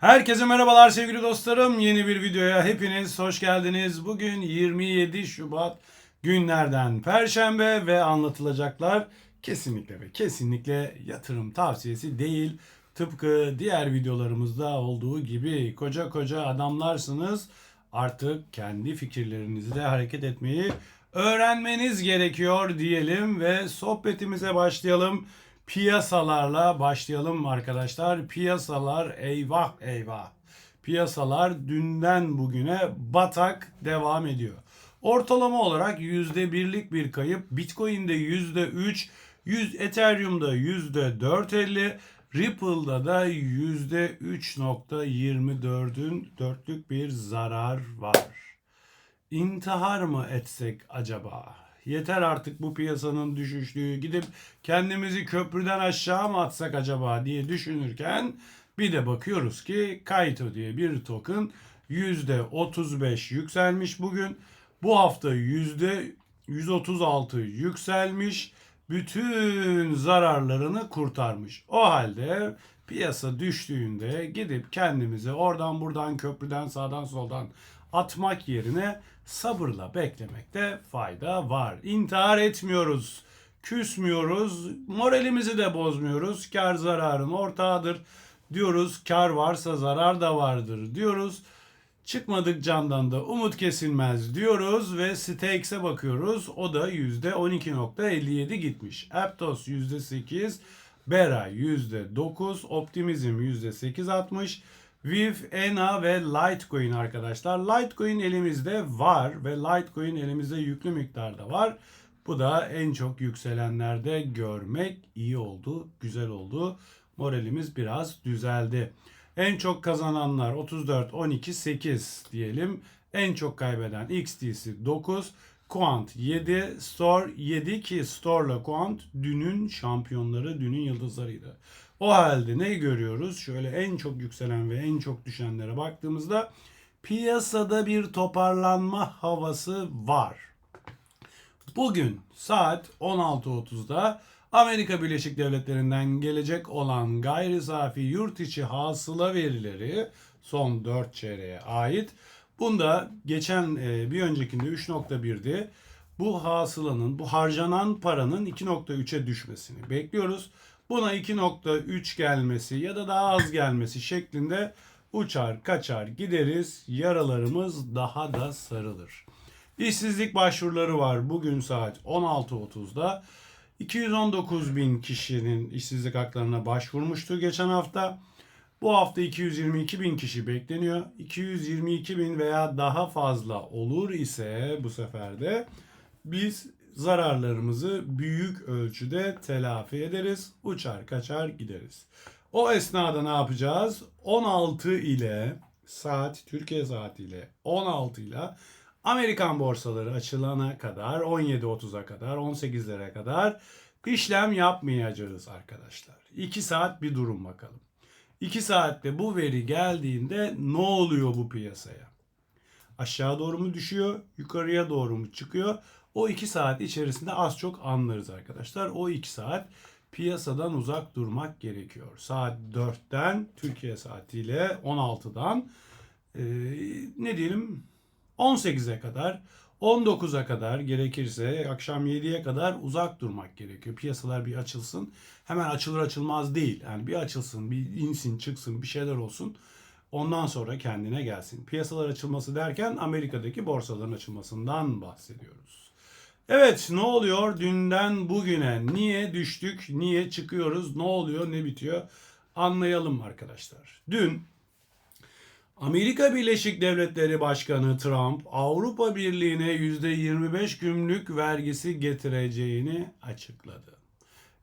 Herkese merhabalar sevgili dostlarım. Yeni bir videoya hepiniz hoş geldiniz. Bugün 27 Şubat günlerden Perşembe ve anlatılacaklar kesinlikle ve kesinlikle yatırım tavsiyesi değil. Tıpkı diğer videolarımızda olduğu gibi koca koca adamlarsınız. Artık kendi fikirlerinizle hareket etmeyi öğrenmeniz gerekiyor diyelim ve sohbetimize başlayalım. Piyasalarla başlayalım arkadaşlar. Piyasalar eyvah eyvah. Piyasalar dünden bugüne batak devam ediyor. Ortalama olarak %1'lik bir kayıp. Bitcoin'de %3, 100 Ethereum'da %4.50, Ripple'da da %3.24'ün dörtlük bir zarar var. İntihar mı etsek acaba? Yeter artık bu piyasanın düşüşlüğü. Gidip kendimizi köprüden aşağı mı atsak acaba diye düşünürken bir de bakıyoruz ki Kaito diye bir token %35 yükselmiş bugün. Bu hafta %136 yükselmiş. Bütün zararlarını kurtarmış. O halde piyasa düştüğünde gidip kendimizi oradan buradan köprüden sağdan soldan atmak yerine sabırla beklemekte fayda var. İntihar etmiyoruz, küsmüyoruz, moralimizi de bozmuyoruz. Kar zararın ortağıdır diyoruz. Kar varsa zarar da vardır diyoruz. Çıkmadık candan da umut kesilmez diyoruz ve Stakes'e bakıyoruz. O da %12.57 gitmiş. Aptos %8, Bera %9, Optimizm %8.60, VIF, ENA ve Litecoin arkadaşlar. Litecoin elimizde var ve Litecoin elimizde yüklü miktarda var. Bu da en çok yükselenlerde görmek iyi oldu, güzel oldu. Moralimiz biraz düzeldi. En çok kazananlar 34, 12, 8 diyelim. En çok kaybeden XTC 9, Quant 7, Store 7 ki Store'la Quant dünün şampiyonları, dünün yıldızlarıydı. O halde ne görüyoruz? Şöyle en çok yükselen ve en çok düşenlere baktığımızda piyasada bir toparlanma havası var. Bugün saat 16.30'da Amerika Birleşik Devletleri'nden gelecek olan gayri safi yurt içi hasıla verileri son 4 çeyreğe ait. Bunda geçen e, bir öncekinde 3.1'di. Bu hasılanın, bu harcanan paranın 2.3'e düşmesini bekliyoruz. Buna 2.3 gelmesi ya da daha az gelmesi şeklinde uçar kaçar gideriz. Yaralarımız daha da sarılır. İşsizlik başvuruları var bugün saat 16.30'da. 219 bin kişinin işsizlik haklarına başvurmuştu geçen hafta. Bu hafta 222 bin kişi bekleniyor. 222 bin veya daha fazla olur ise bu sefer de biz zararlarımızı büyük ölçüde telafi ederiz. Uçar kaçar gideriz. O esnada ne yapacağız? 16 ile saat Türkiye saatiyle 16 ile Amerikan borsaları açılana kadar 17.30'a kadar 18'lere kadar işlem yapmayacağız arkadaşlar. 2 saat bir durum bakalım. 2 saatte bu veri geldiğinde ne oluyor bu piyasaya? Aşağı doğru mu düşüyor, yukarıya doğru mu çıkıyor? O 2 saat içerisinde az çok anlarız arkadaşlar. O 2 saat piyasadan uzak durmak gerekiyor. Saat 4'ten Türkiye saatiyle 16'dan e, ne diyelim 18'e kadar 19'a kadar gerekirse akşam 7'ye kadar uzak durmak gerekiyor. Piyasalar bir açılsın. Hemen açılır açılmaz değil. Yani bir açılsın, bir insin, çıksın, bir şeyler olsun. Ondan sonra kendine gelsin. Piyasalar açılması derken Amerika'daki borsaların açılmasından bahsediyoruz. Evet ne oluyor dünden bugüne? Niye düştük? Niye çıkıyoruz? Ne oluyor? Ne bitiyor? Anlayalım arkadaşlar. Dün Amerika Birleşik Devletleri Başkanı Trump Avrupa Birliği'ne %25 gümrük vergisi getireceğini açıkladı.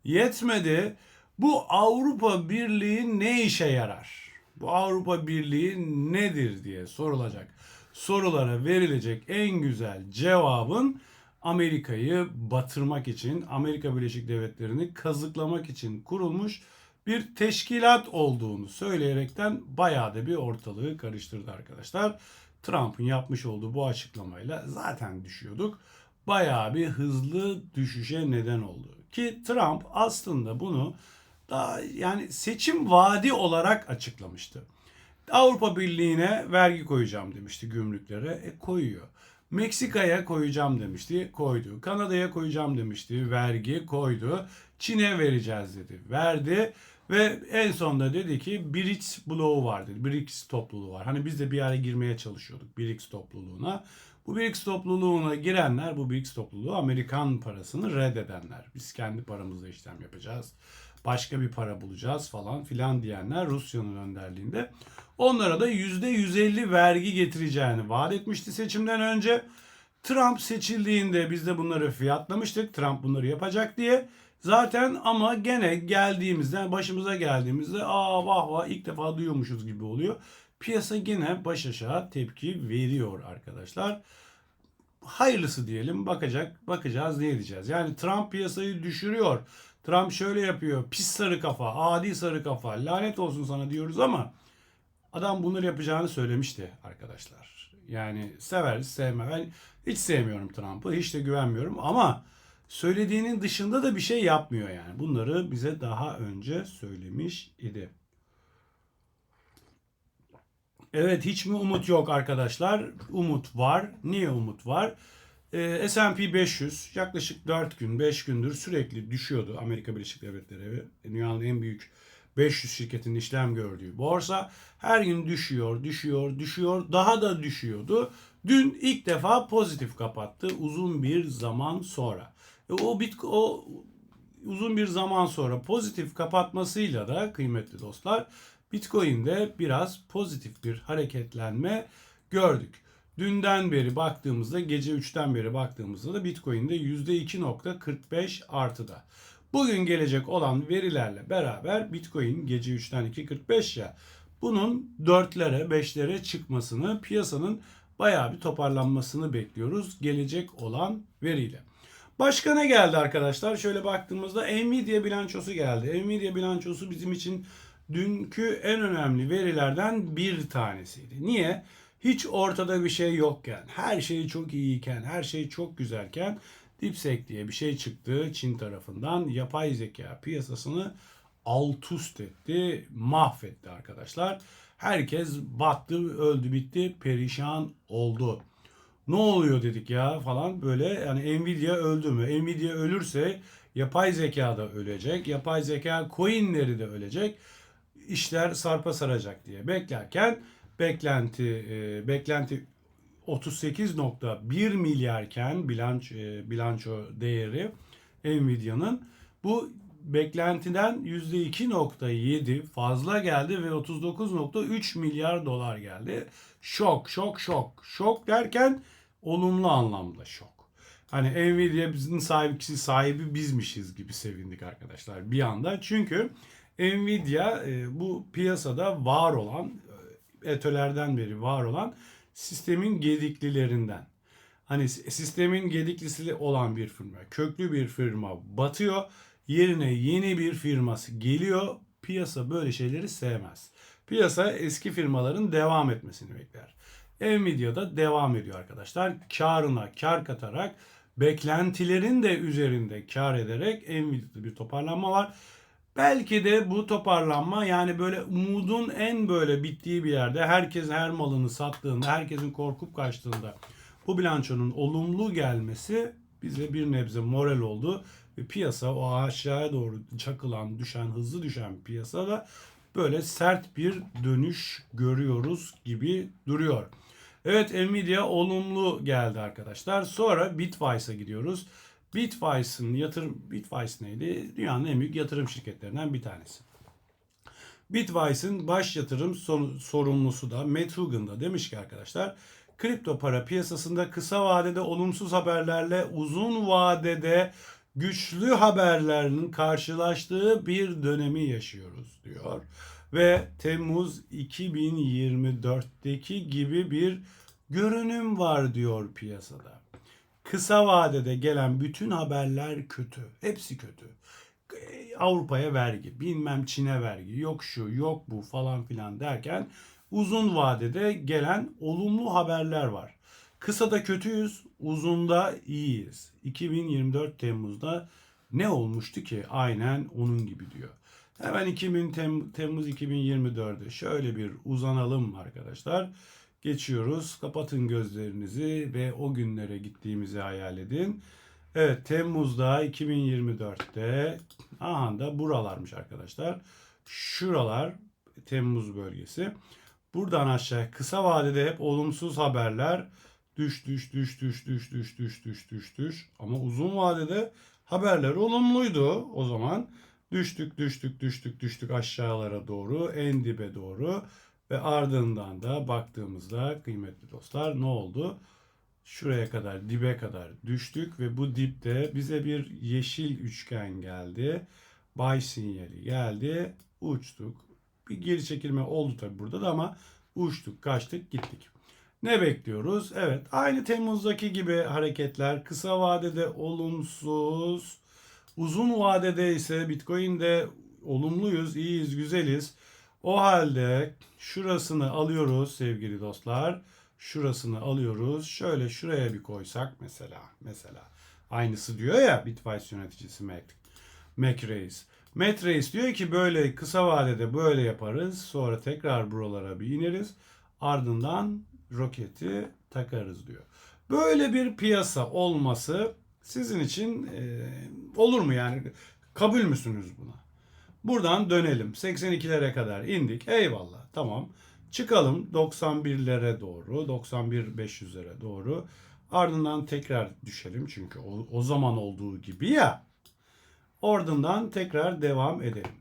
Yetmedi. Bu Avrupa Birliği ne işe yarar? Bu Avrupa Birliği nedir diye sorulacak. Sorulara verilecek en güzel cevabın Amerika'yı batırmak için, Amerika Birleşik Devletleri'ni kazıklamak için kurulmuş bir teşkilat olduğunu söyleyerekten bayağı da bir ortalığı karıştırdı arkadaşlar. Trump'ın yapmış olduğu bu açıklamayla zaten düşüyorduk. Bayağı bir hızlı düşüşe neden oldu. Ki Trump aslında bunu daha yani seçim vaadi olarak açıklamıştı. Avrupa Birliği'ne vergi koyacağım demişti gümrüklere. E koyuyor. Meksika'ya koyacağım demişti. Koydu. Kanada'ya koyacağım demişti. Vergi koydu. Çin'e vereceğiz dedi. Verdi. Ve en sonunda dedi ki BRICS bloğu var dedi. BRICS topluluğu var. Hani biz de bir ara girmeye çalışıyorduk BRICS topluluğuna. Bu BRICS topluluğuna girenler, bu BRICS topluluğu Amerikan parasını reddedenler. Biz kendi paramızla işlem yapacağız. Başka bir para bulacağız falan filan diyenler Rusya'nın önderliğinde. Onlara da %150 vergi getireceğini vaat etmişti seçimden önce. Trump seçildiğinde biz de bunları fiyatlamıştık. Trump bunları yapacak diye. Zaten ama gene geldiğimizde, başımıza geldiğimizde aa vah vah ilk defa duyuyormuşuz gibi oluyor. Piyasa gene baş aşağı tepki veriyor arkadaşlar. Hayırlısı diyelim bakacak bakacağız ne edeceğiz. Yani Trump piyasayı düşürüyor. Trump şöyle yapıyor. Pis sarı kafa, adi sarı kafa. Lanet olsun sana diyoruz ama adam bunları yapacağını söylemişti arkadaşlar. Yani severiz, sevme. Ben hiç sevmiyorum Trump'ı. Hiç de güvenmiyorum ama söylediğinin dışında da bir şey yapmıyor yani. Bunları bize daha önce söylemiş idi. Evet hiç mi umut yok arkadaşlar? Umut var. Niye umut var? Ee, S&P 500 yaklaşık 4 gün 5 gündür sürekli düşüyordu Amerika Birleşik Devletleri. Dünyanın en büyük 500 şirketin işlem gördüğü borsa her gün düşüyor, düşüyor, düşüyor. Daha da düşüyordu. Dün ilk defa pozitif kapattı uzun bir zaman sonra. E, o bit o uzun bir zaman sonra pozitif kapatmasıyla da kıymetli dostlar Bitcoin'de biraz pozitif bir hareketlenme gördük. Dünden beri baktığımızda gece 3'ten beri baktığımızda da Bitcoin'de %2.45 artıda. Bugün gelecek olan verilerle beraber Bitcoin gece 3'ten 2.45 ya bunun 4'lere 5'lere çıkmasını piyasanın bayağı bir toparlanmasını bekliyoruz gelecek olan veriyle. Başka ne geldi arkadaşlar? Şöyle baktığımızda Nvidia bilançosu geldi. Nvidia bilançosu bizim için dünkü en önemli verilerden bir tanesiydi. Niye? Hiç ortada bir şey yokken, her şey çok iyiyken, her şey çok güzelken DeepSeek diye bir şey çıktı Çin tarafından. Yapay zeka piyasasını alt üst etti, mahvetti arkadaşlar. Herkes battı, öldü, bitti, perişan oldu. Ne oluyor dedik ya falan böyle yani Nvidia öldü mü? Nvidia ölürse yapay zeka da ölecek. Yapay zeka coinleri de ölecek. İşler sarpa saracak diye beklerken beklenti e, beklenti 38.1 milyarken bilanç e, bilanço değeri Nvidia'nın bu beklentiden %2.7 fazla geldi ve 39.3 milyar dolar geldi. Şok, şok, şok. Şok derken olumlu anlamda şok. Hani Nvidia bizim sahibi, sahibi bizmişiz gibi sevindik arkadaşlar bir anda. Çünkü Nvidia e, bu piyasada var olan etolerden beri var olan sistemin gediklilerinden. Hani sistemin gediklisi olan bir firma, köklü bir firma batıyor. Yerine yeni bir firması geliyor. Piyasa böyle şeyleri sevmez. Piyasa eski firmaların devam etmesini bekler. Nvidia'da devam ediyor arkadaşlar. Karına kar katarak beklentilerin de üzerinde kar ederek Nvidia'da bir toparlanma var. Belki de bu toparlanma yani böyle umudun en böyle bittiği bir yerde herkes her malını sattığında, herkesin korkup kaçtığında bu bilançonun olumlu gelmesi bize bir nebze moral oldu. Ve piyasa o aşağıya doğru çakılan, düşen, hızlı düşen piyasada böyle sert bir dönüş görüyoruz gibi duruyor. Evet Nvidia olumlu geldi arkadaşlar. Sonra Bitwise'a gidiyoruz. Bitwise'ın yatırım Bitwise neydi? Dünyanın en büyük yatırım şirketlerinden bir tanesi. Bitwise'ın baş yatırım sorumlusu da Matt Hugan'da demiş ki arkadaşlar kripto para piyasasında kısa vadede olumsuz haberlerle uzun vadede güçlü haberlerinin karşılaştığı bir dönemi yaşıyoruz diyor. Ve Temmuz 2024'teki gibi bir görünüm var diyor piyasada. Kısa vadede gelen bütün haberler kötü. Hepsi kötü. Avrupa'ya vergi, bilmem Çin'e vergi, yok şu, yok bu falan filan derken uzun vadede gelen olumlu haberler var. Kısada kötüyüz, uzunda iyiyiz. 2024 Temmuz'da ne olmuştu ki? Aynen onun gibi diyor. Hemen 2000 Tem- Temmuz 2024'e şöyle bir uzanalım arkadaşlar. Geçiyoruz. Kapatın gözlerinizi ve o günlere gittiğimizi hayal edin. Evet Temmuz'da 2024'te aha da buralarmış arkadaşlar. Şuralar Temmuz bölgesi. Buradan aşağı kısa vadede hep olumsuz haberler düş düş düş düş düş düş düş düş düş düş ama uzun vadede haberler olumluydu o zaman. Düştük düştük düştük düştük aşağılara doğru en dibe doğru ve ardından da baktığımızda kıymetli dostlar ne oldu? Şuraya kadar dibe kadar düştük ve bu dipte bize bir yeşil üçgen geldi. Buy sinyali geldi. Uçtuk. Bir geri çekilme oldu tabi burada da ama uçtuk, kaçtık, gittik. Ne bekliyoruz? Evet, aynı Temmuz'daki gibi hareketler kısa vadede olumsuz, uzun vadede ise Bitcoin'de olumluyuz, iyiyiz, güzeliz. O halde şurasını alıyoruz sevgili dostlar. Şurasını alıyoruz. Şöyle şuraya bir koysak mesela. Mesela. Aynısı diyor ya Bitwise yöneticisi Mac, Mac Reis. Mac Reis diyor ki böyle kısa vadede böyle yaparız. Sonra tekrar buralara bir ineriz. Ardından roketi takarız diyor. Böyle bir piyasa olması sizin için e, olur mu yani? Kabul müsünüz buna? Buradan dönelim. 82'lere kadar indik. Eyvallah. Tamam. Çıkalım 91'lere doğru, 91 500'lere doğru. Ardından tekrar düşelim çünkü o, o zaman olduğu gibi ya. Ardından tekrar devam edelim.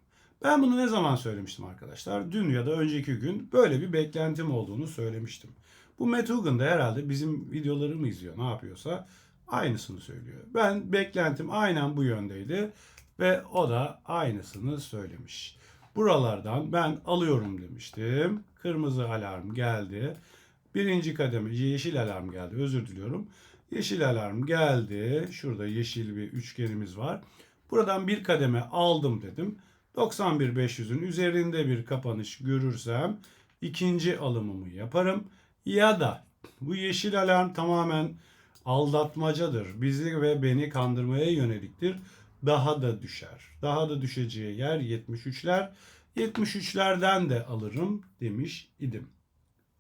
Ben bunu ne zaman söylemiştim arkadaşlar? Dün ya da önceki gün böyle bir beklentim olduğunu söylemiştim. Bu Matt Hoogan da herhalde bizim videolarımı izliyor ne yapıyorsa aynısını söylüyor. Ben beklentim aynen bu yöndeydi ve o da aynısını söylemiş. Buralardan ben alıyorum demiştim. Kırmızı alarm geldi. Birinci kademe yeşil alarm geldi. Özür diliyorum. Yeşil alarm geldi. Şurada yeşil bir üçgenimiz var. Buradan bir kademe aldım dedim. 91.500'ün üzerinde bir kapanış görürsem ikinci alımımı yaparım. Ya da bu yeşil alarm tamamen aldatmacadır. Bizi ve beni kandırmaya yöneliktir. Daha da düşer. Daha da düşeceği yer 73'ler. 73'lerden de alırım demiş idim.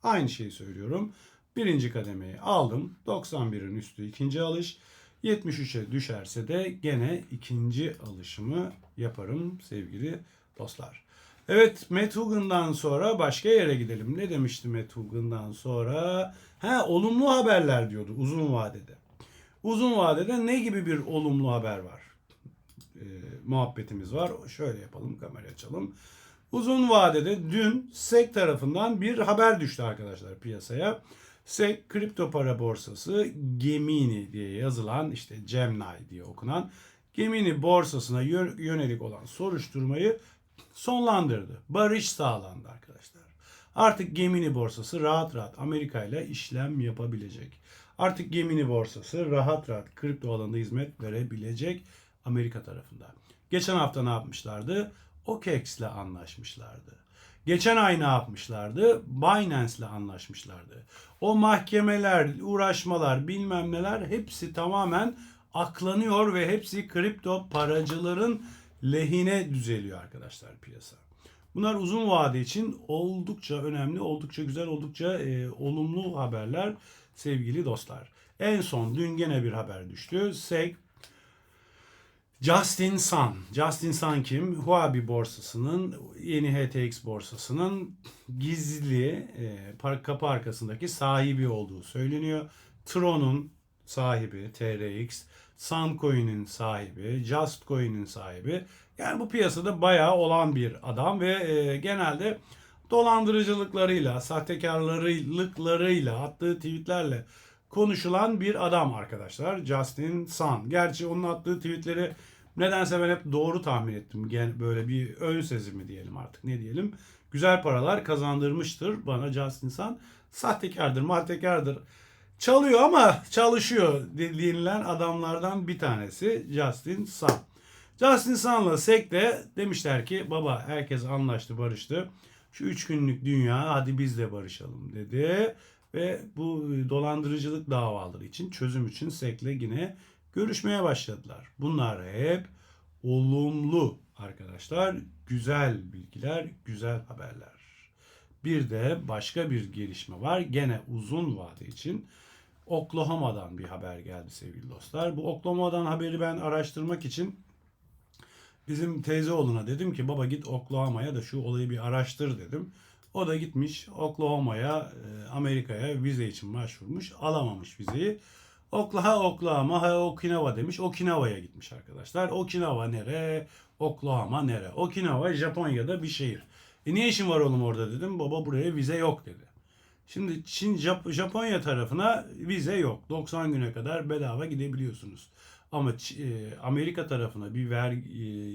Aynı şeyi söylüyorum. Birinci kademeyi aldım. 91'in üstü ikinci alış. 73'e düşerse de gene ikinci alışımı yaparım sevgili dostlar. Evet Matt Hoogan'dan sonra başka yere gidelim. Ne demişti Matt Hoogan'dan sonra? Ha olumlu haberler diyordu uzun vadede. Uzun vadede ne gibi bir olumlu haber var? Ee, muhabbetimiz var. Şöyle yapalım kamerayı açalım. Uzun vadede dün SEC tarafından bir haber düştü arkadaşlar piyasaya. SEC kripto para borsası Gemini diye yazılan işte Gemini diye okunan Gemini borsasına yö- yönelik olan soruşturmayı sonlandırdı. Barış sağlandı arkadaşlar. Artık Gemini borsası rahat rahat Amerika ile işlem yapabilecek. Artık Gemini borsası rahat rahat kripto alanında hizmet verebilecek Amerika tarafında. Geçen hafta ne yapmışlardı? OKEX anlaşmışlardı. Geçen ay ne yapmışlardı? Binance ile anlaşmışlardı. O mahkemeler, uğraşmalar, bilmem neler hepsi tamamen aklanıyor ve hepsi kripto paracıların lehine düzeliyor arkadaşlar piyasa. Bunlar uzun vade için oldukça önemli, oldukça güzel, oldukça e, olumlu haberler sevgili dostlar. En son dün gene bir haber düştü. SEC Justin Sun. Justin Sun kim? Huobi borsasının, yeni HTX borsasının gizli e, par- kapı arkasındaki sahibi olduğu söyleniyor. Tron'un sahibi TRX, Suncoin'in sahibi, Justcoin'in sahibi. Yani bu piyasada bayağı olan bir adam ve e, genelde dolandırıcılıklarıyla, sahtekarlıklarıyla, attığı tweetlerle konuşulan bir adam arkadaşlar. Justin Sun. Gerçi onun attığı tweetleri nedense ben hep doğru tahmin ettim. Böyle bir ön sezimi diyelim artık ne diyelim. Güzel paralar kazandırmıştır bana Justin Sun. Sahtekardır, mahtekardır. Çalıyor ama çalışıyor denilen adamlardan bir tanesi Justin Sun. Justin Sun'la SEC de demişler ki baba herkes anlaştı barıştı. Şu üç günlük dünya hadi biz de barışalım dedi. Ve bu dolandırıcılık davaları için çözüm için SEC'le yine görüşmeye başladılar. Bunlar hep olumlu arkadaşlar güzel bilgiler, güzel haberler. Bir de başka bir gelişme var. Gene uzun vade için Oklahoma'dan bir haber geldi sevgili dostlar. Bu Oklahoma'dan haberi ben araştırmak için bizim teyze oğluna dedim ki baba git Oklahoma'ya da şu olayı bir araştır dedim. O da gitmiş Oklahoma'ya, e, Amerika'ya vize için başvurmuş. Alamamış vizeyi. Oklahoma, Oklahoma, ha Okinawa demiş. Okinawa'ya gitmiş arkadaşlar. Okinawa nere? Oklahoma nere? Okinawa Japonya'da bir şehir. E niye işin var oğlum orada dedim. Baba buraya vize yok dedi. Şimdi Çin, Jap- Japonya tarafına vize yok. 90 güne kadar bedava gidebiliyorsunuz. Ama e, Amerika tarafına bir ver e,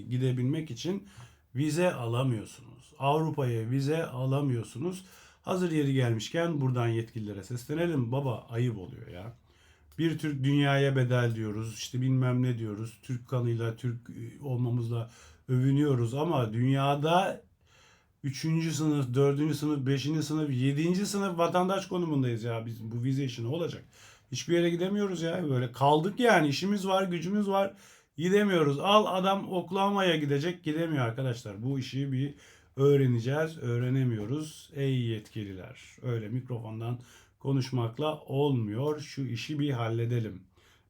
gidebilmek için vize alamıyorsunuz. Avrupa'ya vize alamıyorsunuz. Hazır yeri gelmişken buradan yetkililere seslenelim. Baba ayıp oluyor ya. Bir Türk dünyaya bedel diyoruz. işte bilmem ne diyoruz. Türk kanıyla, Türk e, olmamızla övünüyoruz ama dünyada 3. sınıf, 4. sınıf, 5. sınıf, 7. sınıf vatandaş konumundayız ya. Biz bu vize işi ne olacak? Hiçbir yere gidemiyoruz ya. Böyle kaldık yani. İşimiz var, gücümüz var. Gidemiyoruz. Al adam Oklahoma'ya gidecek. Gidemiyor arkadaşlar. Bu işi bir öğreneceğiz. Öğrenemiyoruz. Ey yetkililer. Öyle mikrofondan konuşmakla olmuyor. Şu işi bir halledelim.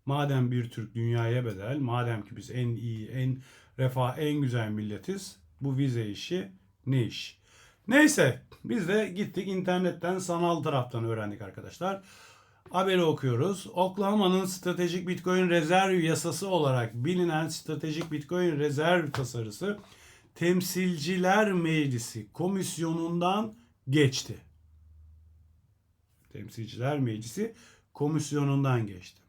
Madem bir Türk dünyaya bedel, madem ki biz en iyi, en refah, en güzel milletiz, bu vize işi ne iş? Neyse biz de gittik internetten sanal taraftan öğrendik arkadaşlar. Haberi okuyoruz. Oklahoma'nın stratejik Bitcoin rezerv yasası olarak bilinen stratejik Bitcoin rezerv tasarısı Temsilciler Meclisi komisyonundan geçti. Temsilciler Meclisi komisyonundan geçti.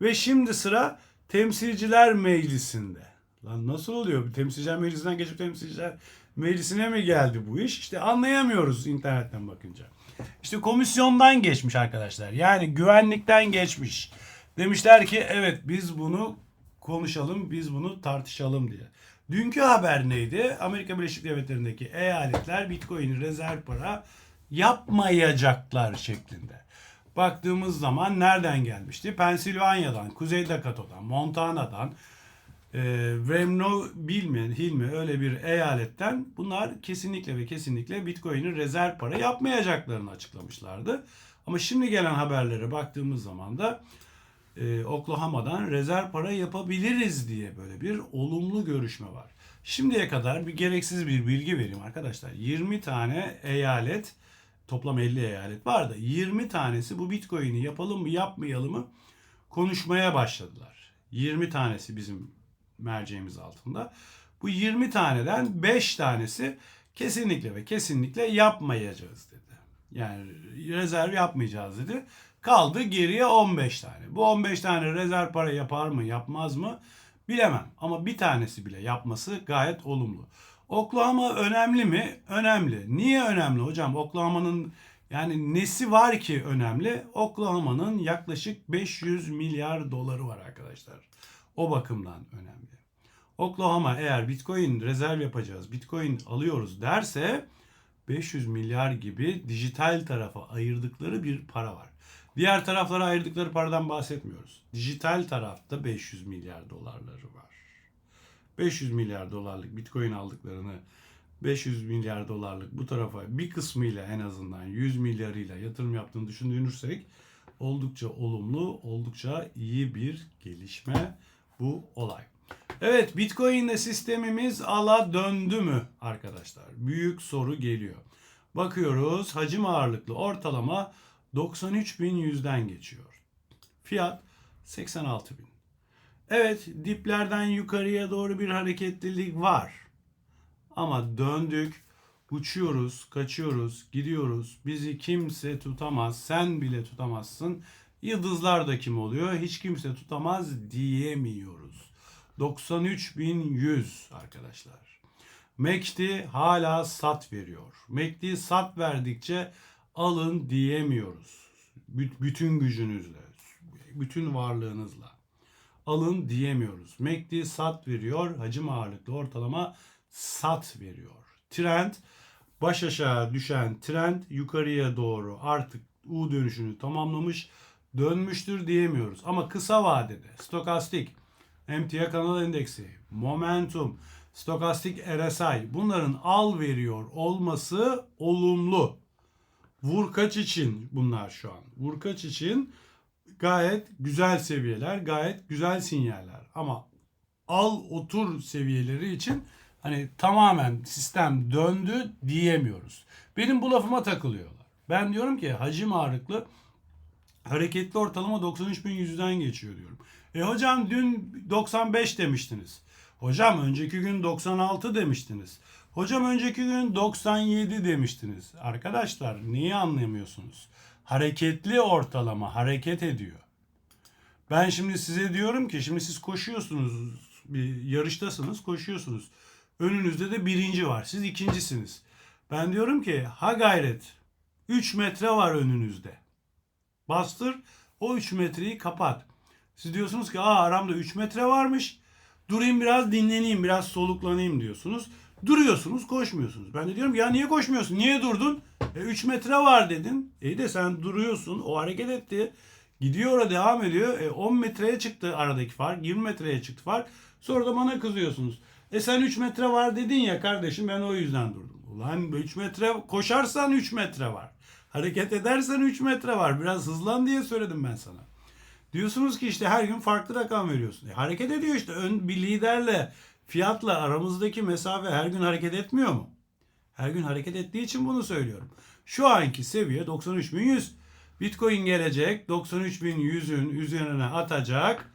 Ve şimdi sıra Temsilciler Meclisi'nde. Lan nasıl oluyor? Temsilciler Meclisi'nden geçip Temsilciler Meclisi'ne mi geldi bu iş? İşte anlayamıyoruz internetten bakınca. İşte komisyondan geçmiş arkadaşlar. Yani güvenlikten geçmiş. Demişler ki evet biz bunu konuşalım, biz bunu tartışalım diye. Dünkü haber neydi? Amerika Birleşik Devletleri'ndeki eyaletler Bitcoin rezerv para yapmayacaklar şeklinde. Baktığımız zaman nereden gelmişti? Pensilvanya'dan, Kuzey Dakota'dan, Montana'dan, e, Vremno bilmeyen Hilmi öyle bir eyaletten bunlar kesinlikle ve kesinlikle Bitcoin'in rezerv para yapmayacaklarını açıklamışlardı. Ama şimdi gelen haberlere baktığımız zaman da e, Oklahoma'dan rezerv para yapabiliriz diye böyle bir olumlu görüşme var. Şimdiye kadar bir gereksiz bir bilgi vereyim arkadaşlar. 20 tane eyalet toplam 50 eyalet var da 20 tanesi bu Bitcoin'i yapalım mı yapmayalım mı konuşmaya başladılar. 20 tanesi bizim merceğimiz altında. Bu 20 taneden 5 tanesi kesinlikle ve kesinlikle yapmayacağız dedi. Yani rezerv yapmayacağız dedi. Kaldı geriye 15 tane. Bu 15 tane rezerv para yapar mı yapmaz mı bilemem. Ama bir tanesi bile yapması gayet olumlu. Oklahoma önemli mi? Önemli. Niye önemli hocam? Oklahoma'nın yani nesi var ki önemli? Oklahoma'nın yaklaşık 500 milyar doları var arkadaşlar. O bakımdan önemli. Oklahoma eğer Bitcoin rezerv yapacağız, Bitcoin alıyoruz derse 500 milyar gibi dijital tarafa ayırdıkları bir para var. Diğer taraflara ayırdıkları paradan bahsetmiyoruz. Dijital tarafta 500 milyar dolarları var. 500 milyar dolarlık Bitcoin aldıklarını 500 milyar dolarlık bu tarafa bir kısmıyla en azından 100 milyarıyla yatırım yaptığını düşünürsek oldukça olumlu, oldukça iyi bir gelişme bu olay. Evet Bitcoin'de sistemimiz ala döndü mü arkadaşlar? Büyük soru geliyor. Bakıyoruz hacim ağırlıklı ortalama 93.100'den geçiyor. Fiyat 86.000. Evet diplerden yukarıya doğru bir hareketlilik var. Ama döndük, uçuyoruz, kaçıyoruz, gidiyoruz. Bizi kimse tutamaz, sen bile tutamazsın. Yıldızlar da kim oluyor? Hiç kimse tutamaz diyemiyoruz. 93.100 arkadaşlar. Mekti hala sat veriyor. Mekti sat verdikçe alın diyemiyoruz. Bü- bütün gücünüzle, bütün varlığınızla alın diyemiyoruz. MACD sat veriyor. Hacim ağırlıklı ortalama sat veriyor. Trend baş aşağı düşen trend yukarıya doğru artık U dönüşünü tamamlamış dönmüştür diyemiyoruz. Ama kısa vadede stokastik emtia kanal endeksi, momentum, stokastik RSI bunların al veriyor olması olumlu. Vurkaç için bunlar şu an. Vurkaç için gayet güzel seviyeler, gayet güzel sinyaller. Ama al otur seviyeleri için hani tamamen sistem döndü diyemiyoruz. Benim bu lafıma takılıyorlar. Ben diyorum ki hacim ağırlıklı hareketli ortalama 93.100'den geçiyor diyorum. E hocam dün 95 demiştiniz. Hocam önceki gün 96 demiştiniz. Hocam önceki gün 97 demiştiniz. Arkadaşlar neyi anlayamıyorsunuz? Hareketli ortalama hareket ediyor. Ben şimdi size diyorum ki şimdi siz koşuyorsunuz bir yarıştasınız koşuyorsunuz. Önünüzde de birinci var. Siz ikincisiniz. Ben diyorum ki ha gayret 3 metre var önünüzde. Bastır o 3 metreyi kapat. Siz diyorsunuz ki aa aramda 3 metre varmış. Durayım biraz dinleneyim biraz soluklanayım diyorsunuz. Duruyorsunuz koşmuyorsunuz. Ben de diyorum ya niye koşmuyorsun? Niye durdun? E 3 metre var dedin. İyi de sen duruyorsun. O hareket etti. Gidiyor oraya devam ediyor. E 10 metreye çıktı aradaki fark. 20 metreye çıktı fark. Sonra da bana kızıyorsunuz. E sen 3 metre var dedin ya kardeşim ben o yüzden durdum. Ulan 3 metre koşarsan 3 metre var. Hareket edersen 3 metre var. Biraz hızlan diye söyledim ben sana. Diyorsunuz ki işte her gün farklı rakam veriyorsun. E, hareket ediyor işte. Ön bir liderle fiyatla aramızdaki mesafe her gün hareket etmiyor mu? Her gün hareket ettiği için bunu söylüyorum. Şu anki seviye 93.100. Bitcoin gelecek 93.100'ün üzerine atacak.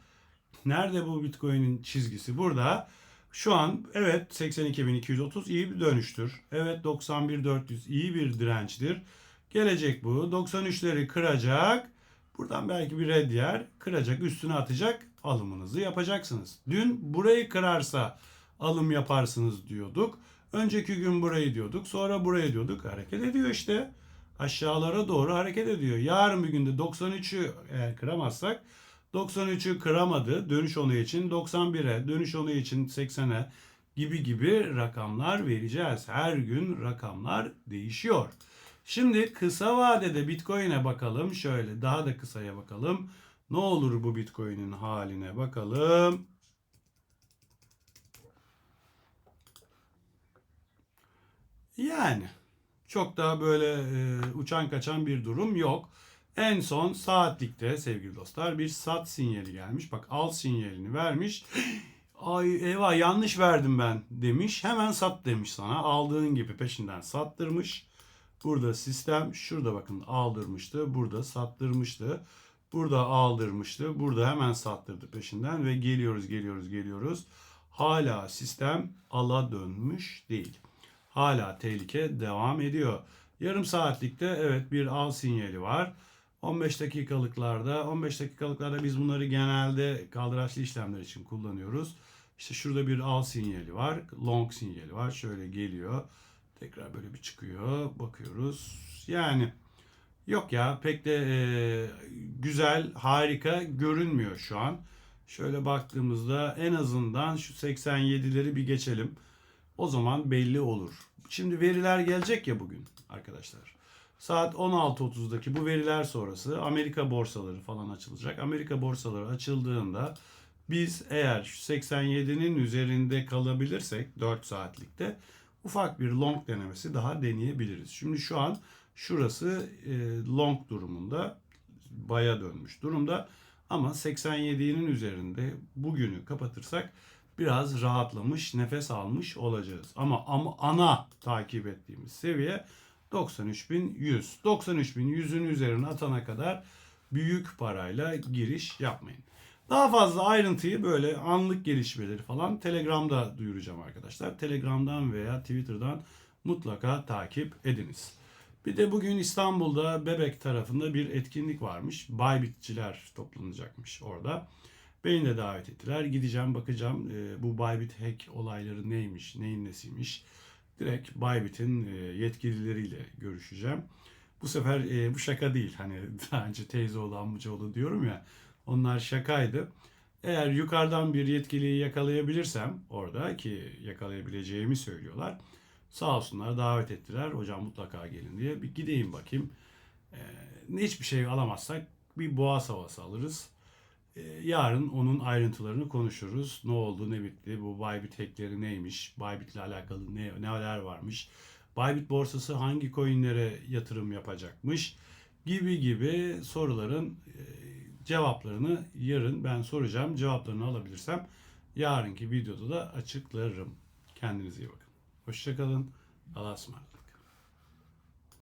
Nerede bu Bitcoin'in çizgisi? Burada. Şu an evet 82.230 iyi bir dönüştür. Evet 91.400 iyi bir dirençtir. Gelecek bu. 93'leri kıracak. Buradan belki bir red yer kıracak üstüne atacak alımınızı yapacaksınız. Dün burayı kırarsa alım yaparsınız diyorduk. Önceki gün burayı diyorduk. Sonra burayı diyorduk. Hareket ediyor işte. Aşağılara doğru hareket ediyor. Yarın bir günde 93'ü eğer kıramazsak 93'ü kıramadı. Dönüş onu için 91'e, dönüş onu için 80'e gibi gibi rakamlar vereceğiz. Her gün rakamlar değişiyor. Şimdi kısa vadede Bitcoin'e bakalım. Şöyle daha da kısaya bakalım. Ne olur bu Bitcoin'in haline bakalım. Yani çok daha böyle e, uçan kaçan bir durum yok. En son saatlikte sevgili dostlar bir sat sinyali gelmiş. Bak al sinyalini vermiş. Ay eyvah yanlış verdim ben demiş. Hemen sat demiş sana. Aldığın gibi peşinden sattırmış. Burada sistem şurada bakın aldırmıştı. Burada sattırmıştı. Burada aldırmıştı. Burada hemen sattırdı peşinden ve geliyoruz geliyoruz geliyoruz. Hala sistem ala dönmüş değil. Hala tehlike devam ediyor. Yarım saatlikte evet bir al sinyali var. 15 dakikalıklarda 15 dakikalıklarda biz bunları genelde kaldıraçlı işlemler için kullanıyoruz. İşte şurada bir al sinyali var. Long sinyali var. Şöyle geliyor. Tekrar böyle bir çıkıyor. Bakıyoruz. Yani yok ya pek de e, güzel, harika görünmüyor şu an. Şöyle baktığımızda en azından şu 87'leri bir geçelim. O zaman belli olur. Şimdi veriler gelecek ya bugün arkadaşlar. Saat 16.30'daki bu veriler sonrası Amerika borsaları falan açılacak. Amerika borsaları açıldığında biz eğer şu 87'nin üzerinde kalabilirsek 4 saatlikte ufak bir long denemesi daha deneyebiliriz. Şimdi şu an şurası e, long durumunda baya dönmüş durumda ama 87'nin üzerinde bugünü kapatırsak biraz rahatlamış, nefes almış olacağız. Ama, ama ana takip ettiğimiz seviye 93.100. 93.100'ün üzerine atana kadar büyük parayla giriş yapmayın. Daha fazla ayrıntıyı böyle anlık gelişmeleri falan Telegram'da duyuracağım arkadaşlar. Telegram'dan veya Twitter'dan mutlaka takip ediniz. Bir de bugün İstanbul'da Bebek tarafında bir etkinlik varmış. Baybitçiler toplanacakmış orada. Beni de davet ettiler. Gideceğim bakacağım e, bu Bybit hack olayları neymiş, neyin nesiymiş. Direkt Bybit'in e, yetkilileriyle görüşeceğim. Bu sefer e, bu şaka değil. Hani daha önce teyzeoğlu amcaoğlu diyorum ya. Onlar şakaydı. Eğer yukarıdan bir yetkiliyi yakalayabilirsem orada ki yakalayabileceğimi söylüyorlar. Sağ olsunlar davet ettiler. Hocam mutlaka gelin diye. Bir gideyim bakayım. Ee, hiçbir şey alamazsak bir boğaz havası alırız. Ee, yarın onun ayrıntılarını konuşuruz. Ne oldu, ne bitti, bu Bybit hackleri neymiş, Bybit ile alakalı ne neler varmış, Bybit borsası hangi coinlere yatırım yapacakmış gibi gibi soruların e, cevaplarını yarın ben soracağım. Cevaplarını alabilirsem yarınki videoda da açıklarım. Kendinize iyi bakın. Hoşçakalın. Allah'a ısmarladık.